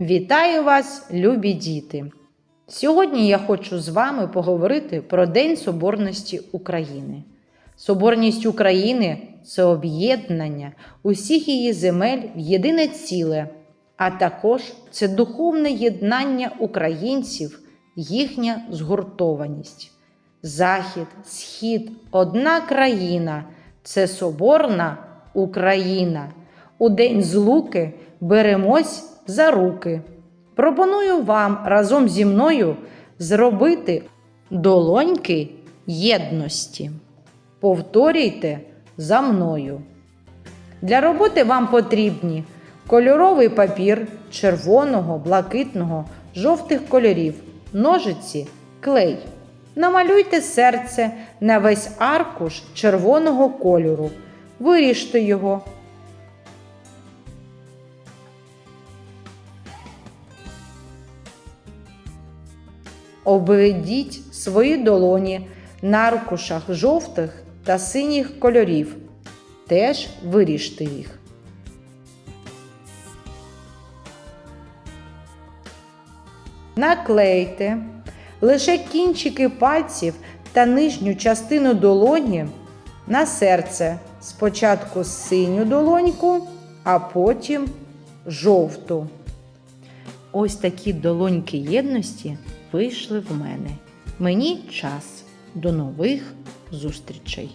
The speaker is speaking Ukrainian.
Вітаю вас, любі діти! Сьогодні я хочу з вами поговорити про День Соборності України. Соборність України це об'єднання усіх її земель в єдине ціле, а також це духовне єднання українців, їхня згуртованість. Захід, схід, одна країна це соборна Україна. У день злуки беремось за руки. Пропоную вам разом зі мною зробити долоньки єдності. Повторюйте за мною. Для роботи вам потрібні кольоровий папір червоного, блакитного, жовтих кольорів, ножиці, клей. Намалюйте серце на весь аркуш червоного кольору. Виріжте його. Обведіть свої долоні на аркушах жовтих та синіх кольорів. Теж виріжте їх. Наклейте лише кінчики пальців та нижню частину долоні на серце. Спочатку синю долоньку, а потім жовту. Ось такі долоньки єдності вийшли в мене. Мені час. До нових зустрічей!